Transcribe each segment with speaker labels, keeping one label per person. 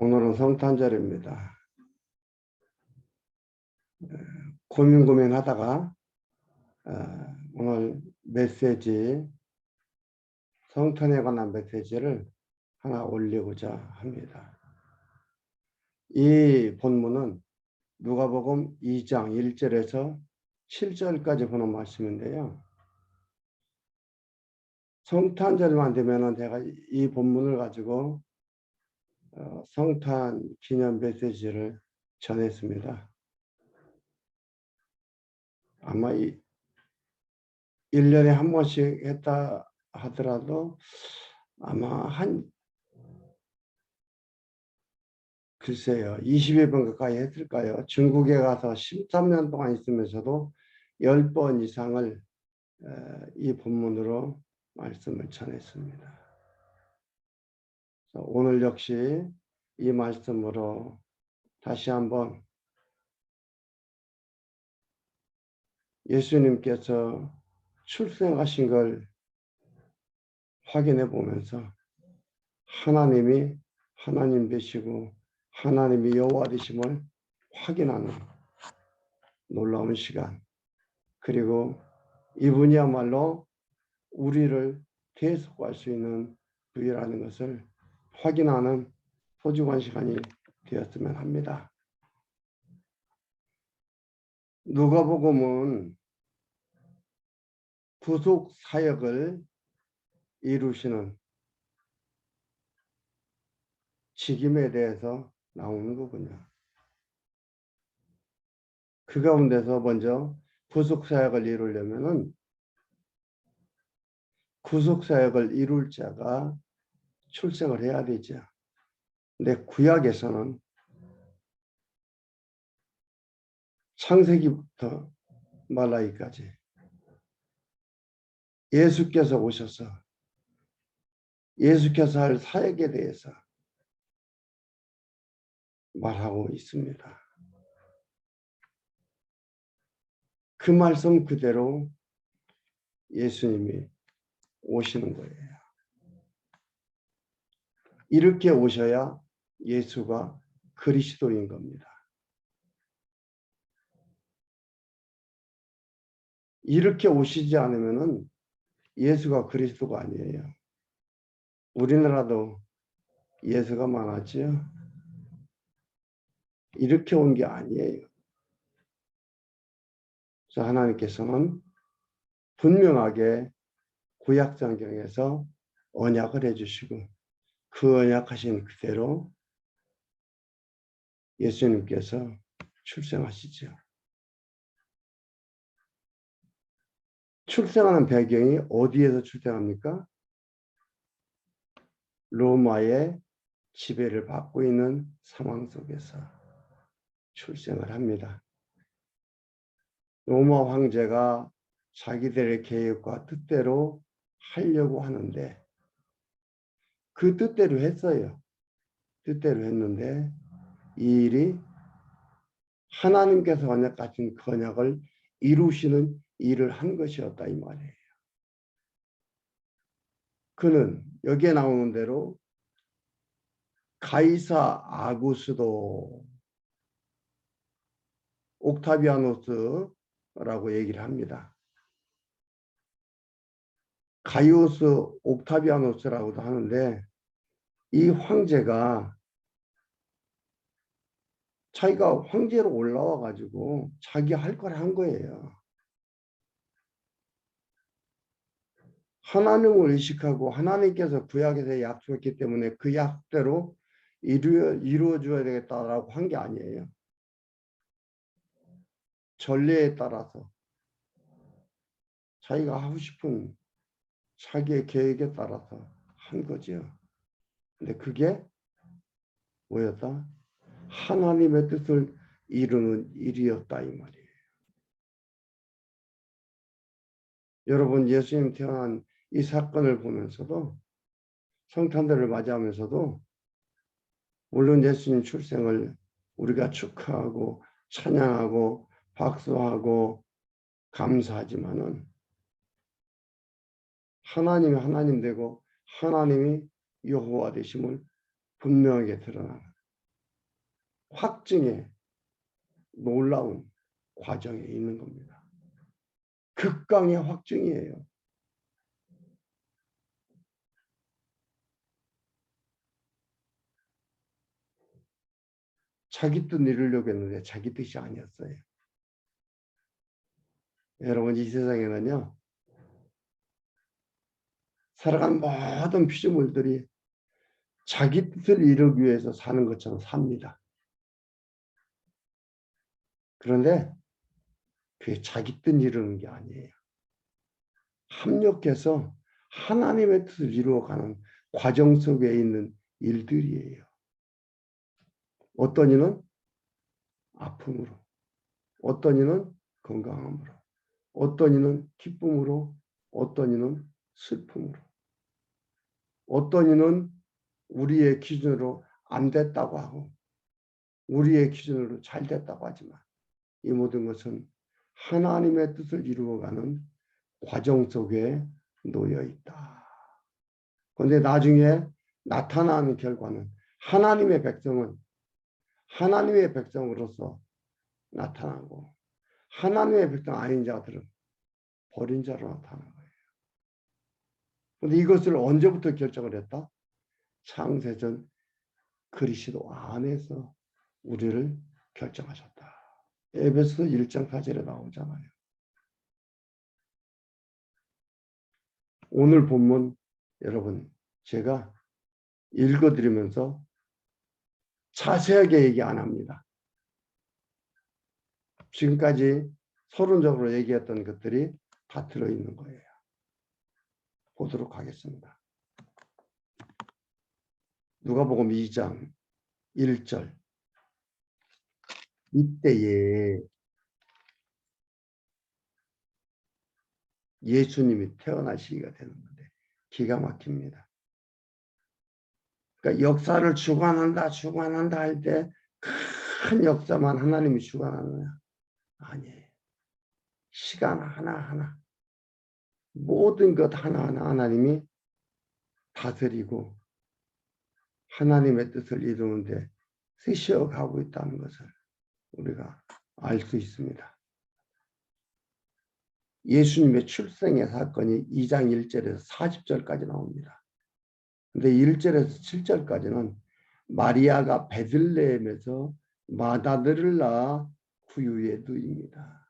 Speaker 1: 오늘은 성탄절입니다. 에, 고민 고민하다가 어, 오늘 메시지 성탄에 관한 메시지를 하나 올리고자 합니다. 이 본문은 누가복음 2장 1절에서 7절까지 보는 말씀인데요. 성탄절만 되면 은 제가 이 본문을 가지고 어, 성탄 기념 메시지를 전했습니다. 아마 이 1년에 한 번씩 했다 하더라도 아마 한 글쎄요 20여 번 가까이 했을까요? 중국에 가서 13년 동안 있으면서도 10번 이상을 에, 이 본문으로 말씀을 전했습니다. 오늘 역시 이 말씀으로 다시 한번 예수님께서 출생하신 걸 확인해 보면서 하나님이 하나님 되시고 하나님이 여호와 되심을 확인하는 놀라운 시간. 그리고 이분이야말로 우리를 대속할 수 있는 분이라는 것을 확인하는 소중한 시간이 되었으면 합니다. 누가복음은 구속 사역을 이루시는 직임에 대해서 나오는 거군요. 그 가운데서 먼저 구속 사역을 이루려면 은 구속 사역을 이룰 자가 출생을 해야 되죠. 근데 구약에서는 창세기부터 말라기까지 예수께서 오셔서 예수께서 할 사역에 대해서 말하고 있습니다. 그 말씀 그대로 예수님이 오시는 거예요. 이렇게 오셔야 예수가 그리스도인 겁니다. 이렇게 오시지 않으면은 예수가 그리스도가 아니에요. 우리나라도 예수가 많았지요. 이렇게 온 게 아니에요. 그래서 하나님께서는 분명하게 구약성경에서 언약을 해주시고 그 언약하신 그대로 예수님께서 출생하시죠. 출생하는 배경이 어디에서 출생합니까? 로마의 지배를 받고 있는 상황 속에서 출생을 합니다. 로마 황제가 자기들의 계획과 뜻대로 하려고 하는데 그 뜻대로 했어요. 뜻대로 했는데 이 일이 하나님께서 언약하신 그 언약을 이루시는 일을 한 것이었다 이 말이에요. 그는 여기에 나오는 대로 가이사 아구스도 옥타비아노스라고 얘기를 합니다. 가이오스 옥타비아노스라고도 하는데 이 황제가 자기가 황제로 올라와 가지고 자기 할 걸 한 거예요. 하나님을 의식하고 하나님께서 구약에서 약속했기 때문에 그 약대로 이루어, 이루어 줘야 되겠다라고 한 게 아니에요. 전례에 따라서 자기가 하고 싶은 자기의 계획에 따라서 한 거지요. 근데 그게 뭐였다? 하나님의 뜻을 이루는 일이었다 이 말이에요. 여러분 예수님 태어난 이 사건을 보면서도 성탄절을 맞이하면서도 물론 예수님 출생을 우리가 축하하고 찬양하고 박수하고 감사하지만은 하나님이 하나님 되고 하나님이 여호와 되심을 분명하게 드러나는 확증의 놀라운 과정에 있는 겁니다. 극강의 확증이에요. 자기 뜻 이루려고 했는데 자기 뜻이 아니었어요. 여러분 이 세상에는요. 살아간 모든 피조물들이 자기 뜻을 이루기 위해서 사는 것처럼 삽니다. 그런데 그게 자기 뜻 이루는 게 아니에요. 합력해서 하나님의 뜻을 이루어가는 과정 속에 있는 일들이에요. 어떤 이는 아픔으로, 어떤 이는 건강함으로, 어떤 이는 기쁨으로, 어떤 이는 슬픔으로, 어떤 이는 우리의 기준으로 안 됐다고 하고, 우리의 기준으로 잘 됐다고 하지만, 이 모든 것은 하나님의 뜻을 이루어가는 과정 속에 놓여 있다. 그런데 나중에 나타나는 결과는 하나님의 백성은 하나님의 백성으로서 나타나고 하나님의 백성 아닌 자들은 버린 자로 나타나는 거예요. 그런데 이것을 언제부터 결정을 했다? 창세전 그리스도 안에서 우리를 결정하셨다. 에베소 1장 4절에 나오잖아요. 오늘 본문 여러분 제가 읽어드리면서 자세하게 얘기 안 합니다. 지금까지 서론적으로 얘기했던 것들이 다 들어있는 거예요. 보도록 하겠습니다. 누가복음 2장 1절 이때에 예수님이 태어나시기가 되는 건데 기가 막힙니다. 그러니까 역사를 주관한다, 주관한다 할 때 큰 역사만 하나님이 주관하느냐? 아니에요. 시간 하나하나 모든 것 하나하나 하나님이 다스리고 하나님의 뜻을 이루는데 쓰시어 가고 있다는 것을 우리가 알 수 있습니다. 예수님의 출생의 사건이 2장 1절에서 40절까지 나옵니다. 근데 1절에서 7절까지는 마리아가 베들레헴에서 마다들을 낳아 구유에 누입니다.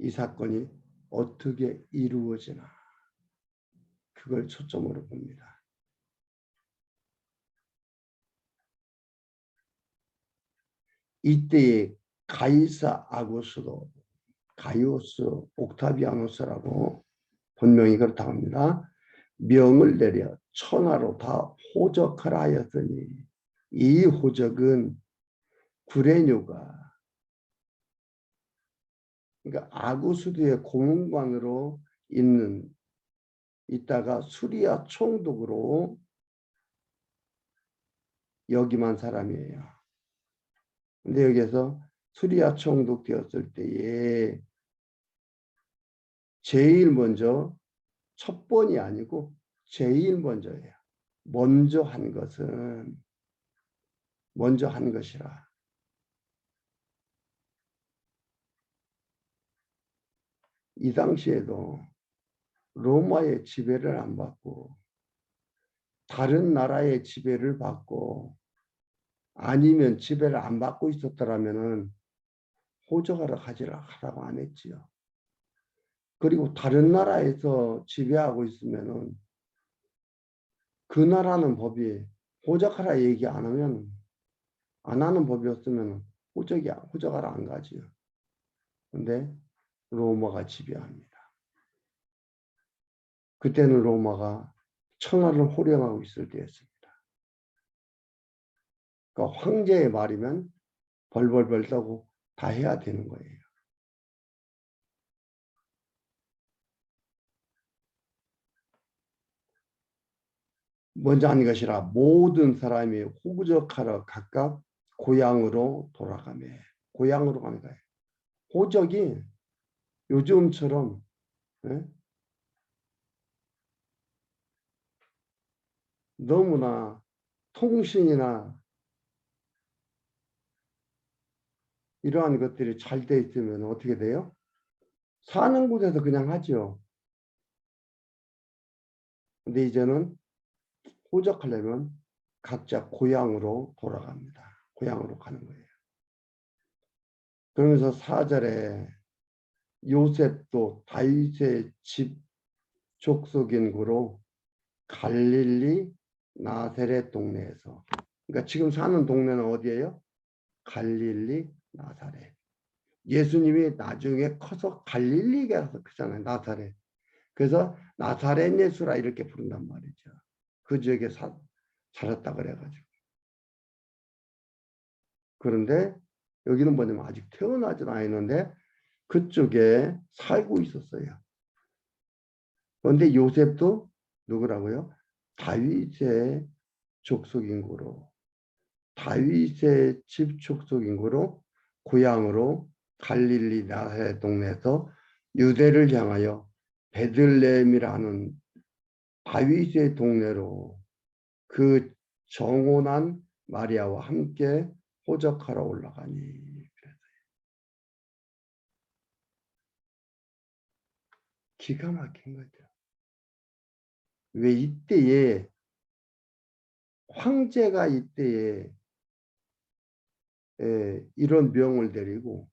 Speaker 1: 이 사건이 어떻게 이루어지나 그걸 초점으로 봅니다. 이때에 가이사 아고스도 가이오스 옥타비아노스라고 본명이 그렇다고 합니다. 명을 내려 천하로 다 호적하라 하였으니 이 호적은 구레뉴가 그러니까 아구수두의 고문관으로 있는 있다가 수리아 총독으로 여기만 사람이에요. 근데 여기서 수리아 총독 되었을 때에 제일 먼저 첫 번이 아니고 제일 먼저예요. 먼저 한 것은 먼저 한 것이라. 이 당시에도 로마의 지배를 안 받고 다른 나라의 지배를 받고 아니면 지배를 안 받고 있었더라면은 호적하러 가지라 하라고 안 했지요. 그리고 다른 나라에서 지배하고 있으면은 그 나라는 법이 호적하라 얘기 안 하면 안 하는 법이었으면 호적이 호적하라 안 가지요. 근데 로마가 지배합니다. 그때는 로마가 천하를 호령하고 있을 때였습니다. 그러니까 황제의 말이면 벌벌벌 떠고 다 해야 되는 거예요. 먼저 한 것이라 모든 사람이 호적하러 각각 고향으로 돌아가며 고향으로 가는 거예요. 호적이 요즘처럼 예? 너무나 통신이나 이러한 것들이 잘 돼 있으면 어떻게 돼요? 사는 곳에서 그냥 하죠. 근데 이제는 호적하려면 각자 고향으로 돌아갑니다. 고향으로 가는 거예요. 그러면서 사절에 요셉도 다윗의 집 족속인 구로 갈릴리 나세렛 동네에서 그러니까 지금 사는 동네는 어디예요? 갈릴리 나사렛. 예수님이 나중에 커서 갈릴리 가서 크잖아요. 나사렛. 그래서 나사렛 예수라 이렇게 부른단 말이죠. 그 지역에 사, 살았다 그래가지고. 그런데 여기는 뭐냐면 아직 태어나진 않았는데 그쪽에 살고 있었어요. 그런데 요셉도 누구라고요? 다윗의 족속인구로 다윗의 집 족속인구로 고향으로 갈릴리 나사렛 동네에서 유대를 향하여 베들레헴이라는 다윗의 동네로 그 정혼한 마리아와 함께 호적하러 올라가니 그래서 기가 막힌 거죠. 왜 이때에 황제가 이때에 에, 이런 명을 내리고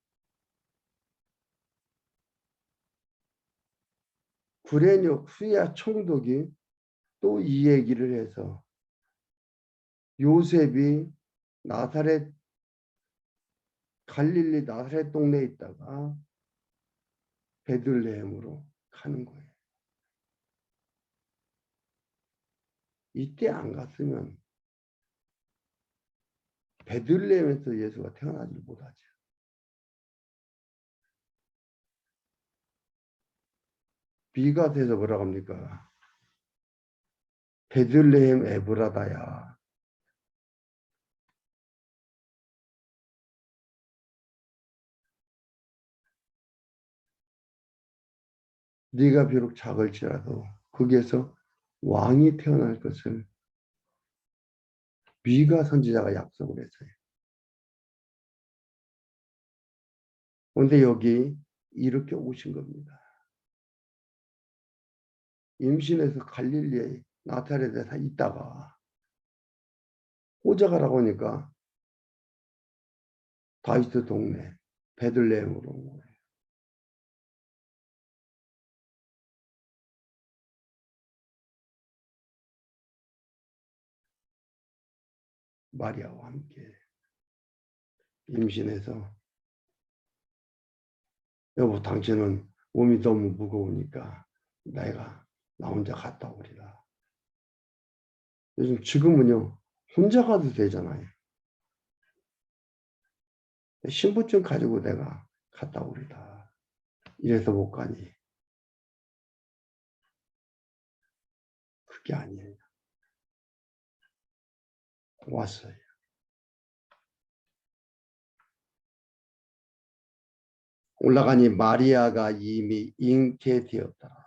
Speaker 1: 구레뇨 수야 총독이 또 이 얘기를 해서 요셉이 나사렛 갈릴리 나사렛 동네에 있다가 베들레헴으로 가는 거예요. 이때 안 갔으면 베들레헴에서 예수가 태어나지 못하죠. 비가 돼서 뭐라고 합니까? 베들레헴 에브라다야. 네가 비록 작을지라도 거기에서 왕이 태어날 것을 미가 선지자가 약속을 했어요. 그런데 여기 이렇게 오신 겁니다. 임신해서 갈릴리에 나타렛에 있다가 호자가라고 하니까 다윗 동네 베들레헴으로 온 거예요. 마리아와 함께 임신해서 여보 당신은 몸이 너무 무거우니까 내가 나 혼자 갔다 오리라. 요즘 지금은요 혼자 가도 되잖아요. 신분증 가지고 내가 갔다 오리라. 이래서 못 가니. 그게 아니에요. 왔어요. 올라가니 마리아가 이미 잉태되었다.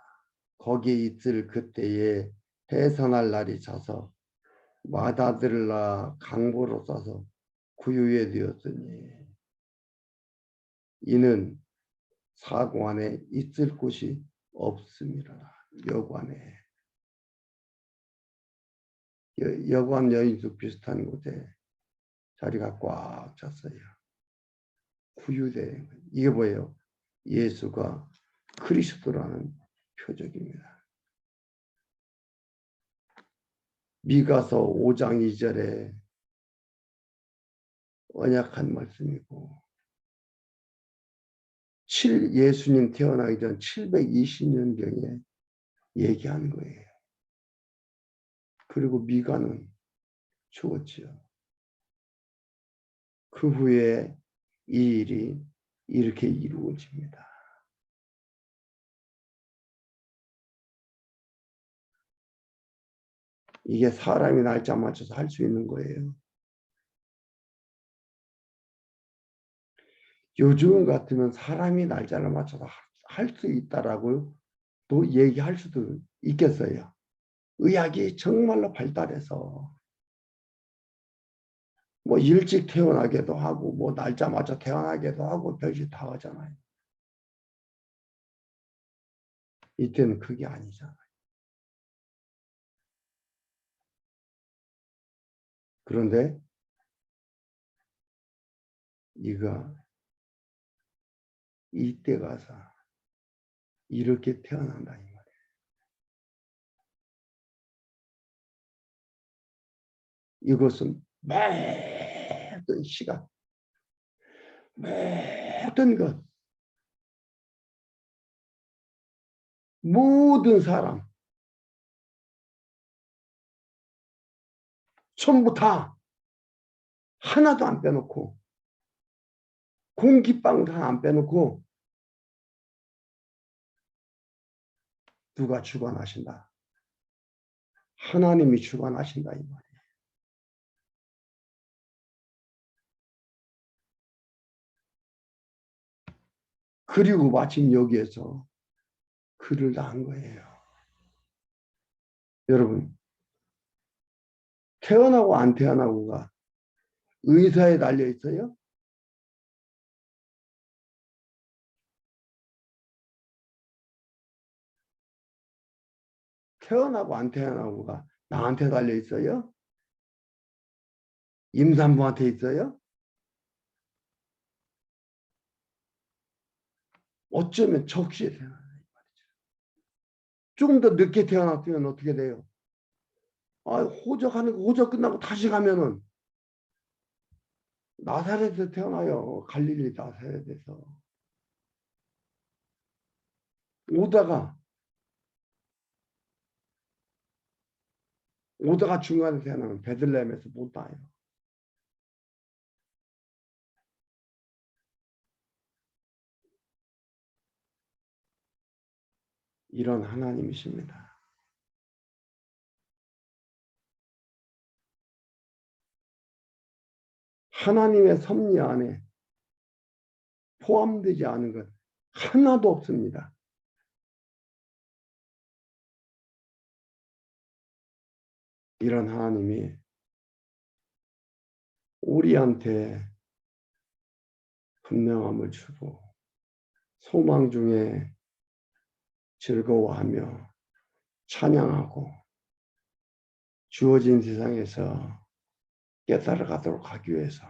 Speaker 1: 거기에 있을 그때에 해산할 날이 차서 마다들라 강보로 싸서 구유에 되었으니 이는 사관에 있을 곳이 없습니다. 여관에 여, 관 여인숙 비슷한 곳에 자리가 꽉 찼어요. 구유대 이게 뭐예요? 예수가 그리스도라는 표적입니다. 미가서 5장 2절에 언약한 말씀이고 7, 예수님 태어나기 전 720년경에 얘기한 거예요. 그리고 미가는 죽었지요. 그 후에 이 일이 이렇게 이루어집니다. 이게 사람이 날짜 맞춰서 할 수 있는 거예요. 요즘 같으면 사람이 날짜를 맞춰서 할 수 있다라고 또 얘기할 수도 있겠어요. 의학이 정말로 발달해서 뭐 일찍 태어나기도 하고 뭐 날짜 맞춰 태어나기도 하고 별짓 다 하잖아요. 이때는 그게 아니잖아요. 그런데 이가 이때 가서 이렇게 태어난다 이 이것은 모든 시간, 모든 것, 모든 사람, 전부 다 하나도 안 빼놓고 공기빵 다안 빼놓고 누가 주관하신다. 하나님이 주관하신다 이 말이에요. 그리고 마침 여기에서 글을 낳은 거예요. 여러분 태어나고 안 태어나고가 의사에 달려 있어요? 태어나고 안 태어나고가 나한테 달려 있어요? 임산부한테 있어요? 어쩌면 적시에 태어나요. 조금 더 늦게 태어났으면 어떻게 돼요? 아, 호적하는 거 호적 끝나고 다시 가면은 나사렛에서 태어나요. 갈릴리 나사렛에서. 오다가 오다가 중간에 태어나면 베들레헴에서 못 나요. 이런 하나님이십니다. 하나님의 섭리 안에 포함되지 않은 것 하나도 없습니다. 이런 하나님이 우리한테 분명함을 주고 소망 중에 즐거워하며 찬양하고 주어진 세상에서 깨달아 가도록 하기 위해서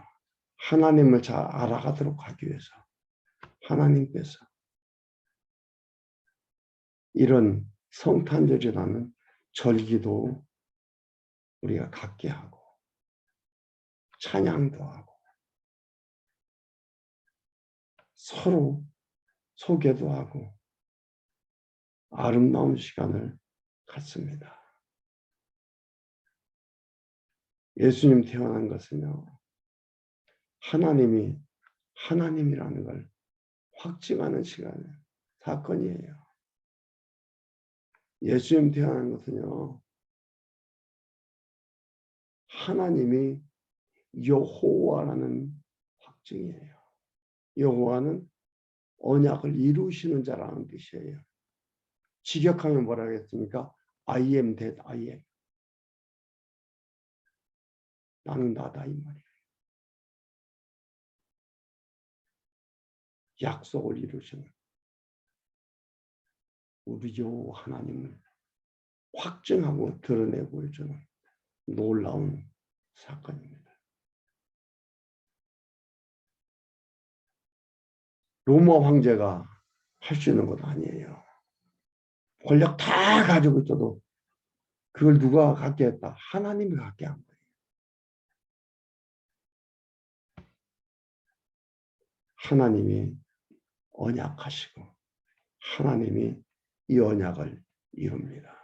Speaker 1: 하나님을 잘 알아가도록 하기 위해서 하나님께서 이런 성탄절이라는 절기도 우리가 갖게 하고 찬양도 하고 서로 소개도 하고 아름다운 시간을 갖습니다. 예수님 태어난 것은요, 하나님이 하나님이라는 걸 확증하는 시간, 사건이에요. 예수님 태어난 것은요, 하나님이 여호와라는 확증이에요. 여호와는 언약을 이루시는 자라는 뜻이에요. 직역하면 뭐라 하겠습니까? I am that I am. 나는 나다 이 말이에요. 약속을 이루시는 우리 여호와 하나님을 확증하고 드러내 보여주는 놀라운 사건입니다. 로마 황제가 할 수 있는 것 아니에요. 권력 다 가지고 있어도 그걸 누가 갖게 했다? 하나님이 갖게 한 거예요. 하나님이 언약하시고 하나님이 이 언약을 이룹니다.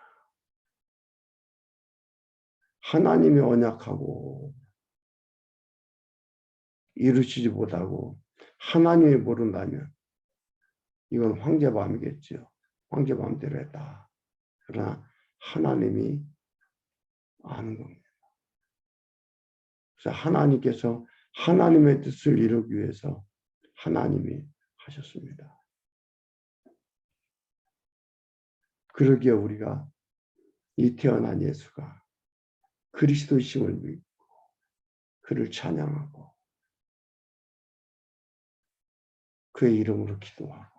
Speaker 1: 하나님이 언약하고 이루시지 못하고 하나님이 모른다면 이건 황제 마음이겠죠. 황제 마음대로 했다. 그러나 하나님이 아는 겁니다. 그래서 하나님께서 하나님의 뜻을 이루기 위해서 하나님이 하셨습니다. 그러기에 우리가 이 태어난 예수가 그리스도이심을 믿고 그를 찬양하고 그의 이름으로 기도하고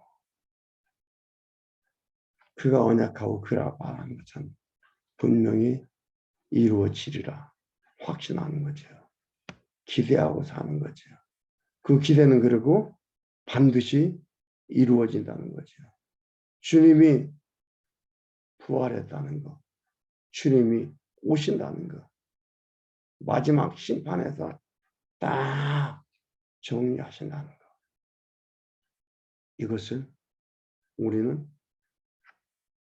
Speaker 1: 그가 언약하고 그라 말한 것처럼 분명히 이루어지리라 확신하는 거죠. 기대하고 사는 거죠. 그 기대는 그리고 반드시 이루어진다는 거죠. 주님이 부활했다는 거, 주님이 오신다는 거, 마지막 심판에서 딱 정리하신다는 거. 이것을 우리는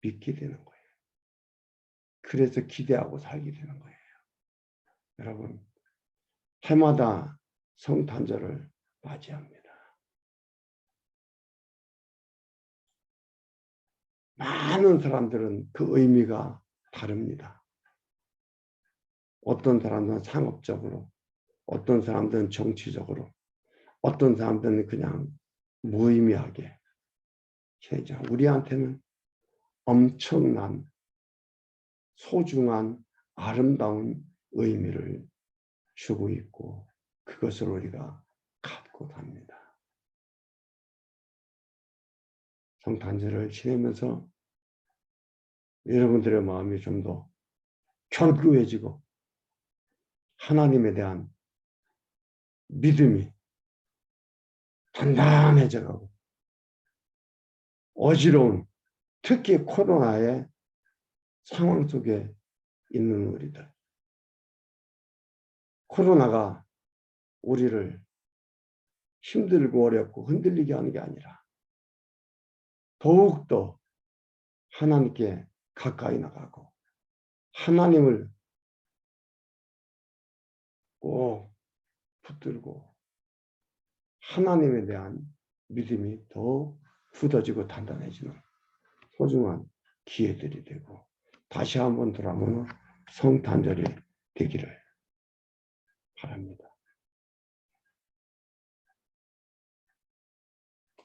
Speaker 1: 믿게 되는 거예요. 그래서 기대하고 살게 되는 거예요. 여러분, 해마다 성탄절을 맞이합니다. 많은 사람들은 그 의미가 다릅니다. 어떤 사람들은 상업적으로, 어떤 사람들은 정치적으로, 어떤 사람들은 그냥 무의미하게. 우리한테는 엄청난 소중한 아름다운 의미를 주고 있고 그것을 우리가 갖고 갑니다. 성탄절을 지내면서 여러분들의 마음이 좀더 견고해지고 하나님에 대한 믿음이 단단해져 가고 어지러운 특히 코로나의 상황 속에 있는 우리들. 코로나가 우리를 힘들고 어렵고 흔들리게 하는 게 아니라 더욱더 하나님께 가까이 나가고 하나님을 꼭 붙들고 하나님에 대한 믿음이 더 굳어지고 단단해지는 소중한 기회들이 되고 다시 한번 돌아보는 성탄절이 되기를 바랍니다.